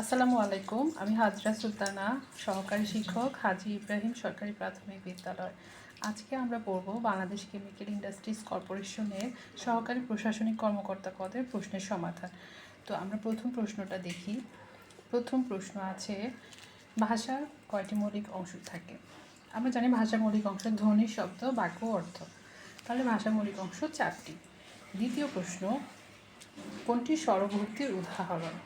আসসালামু আলাইকুম। আমি হাজরা সুলতানা, সহকারী শিক্ষক, হাজি ইব্রাহিম সরকারি প্রাথমিক বিদ্যালয়। আজকে আমরা পড়ব বাংলাদেশ কেমিক্যাল ইন্ডাস্ট্রিজ কর্পোরেশনের সহকারী প্রশাসনিক কর্মকর্তা পদের প্রশ্নের সমাধান। তো আমরা প্রথম প্রশ্নটা দেখি। প্রথম প্রশ্ন আছে, ভাষার কয়টি মৌলিক অংশ থাকে? আমরা জানি ভাষার মৌলিক অংশ ধ্বনি, শব্দ, বাক্য, অর্থ। তাহলে ভাষার মৌলিক অংশ চারটি। দ্বিতীয় প্রশ্ন, কোনটি স্বরভক্তির উদাহরণ?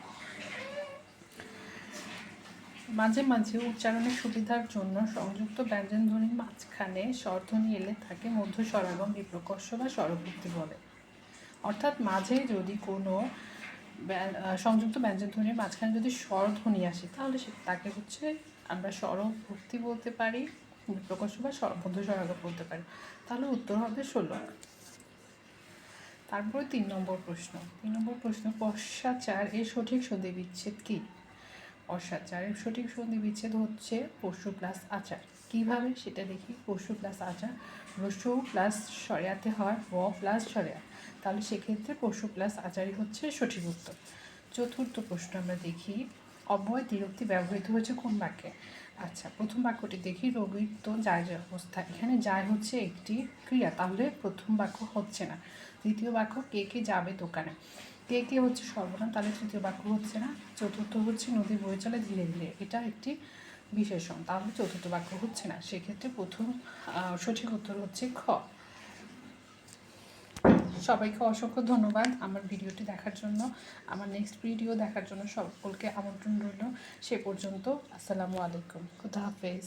মাঝে মাঝে উচ্চারণের সুবিধার জন্য সংযুক্ত ব্যঞ্জনধ্বনির মাঝখানে স্বরধ্বনি এলে তাকে মধ্যস্বর এবং বিপ্রকর্ষ বা স্বরভক্তি বলে। অর্থাৎ মাঝে যদি কোনো সংযুক্ত ব্যঞ্জনধ্বনির মাঝখানে যদি স্বরধ্বনি আসে, তাহলে সে তাকে হচ্ছে আমরা স্বরভক্তি বলতে পারি, বিপ্রকর্ষ বা মধ্য মধ্যস্বরাগ বলতে পারি। তাহলে উত্তর হবে ষোলো। তারপরে তিন নম্বর প্রশ্ন। তিন নম্বর প্রশ্ন, পশ্চাচার এর সঠিক সন্ধি বিচ্ছেদ কী? অসাচারের সঠিক সন্ধি বিচ্ছেদ হচ্ছে পশু প্লাস আচার। কীভাবে? সেটা দেখি। পশু প্লাস আচার। রসু প্লাস সরিয়াতে হয়, ব প্লাস সরিয়া। তাহলে সেক্ষেত্রে পশু প্লাস আচারই হচ্ছে সঠিক উত্তর। চতুর্থ প্রশ্ন আমরা দেখি, অব্যয় দ্বিরুক্তি ব্যবহৃত হয়েছে কোন বাক্যে? আচ্ছা প্রথম বাক্যটি দেখি, রোগীর তো যায় যে অবস্থা। এখানে যায় হচ্ছে একটি ক্রিয়া, তাহলে প্রথম বাক্য হচ্ছে না। দ্বিতীয় বাক্য, কে কে যাবে দোকানে? কে কে হচ্ছে সর্বনাম, তাহলে তৃতীয় বাক্য হচ্ছে না, চতুর্থ হচ্ছে নদী বয়ে চলে ধীরে ধীরে এটা একটি বিশেষণ, তাহলে চতুর্থ বাক্য হচ্ছে না, সেক্ষেত্রে প্রথম সঠিক উত্তর হচ্ছে খ। সবাইকে অসংখ্য ধন্যবাদ আমার ভিডিওটি দেখার জন্য, আমার নেক্সট ভিডিও দেখার জন্য সকলকে আমন্ত্রণ রইল, সে পর্যন্ত আসসালামু আলাইকুম, খুদা হাফেজ।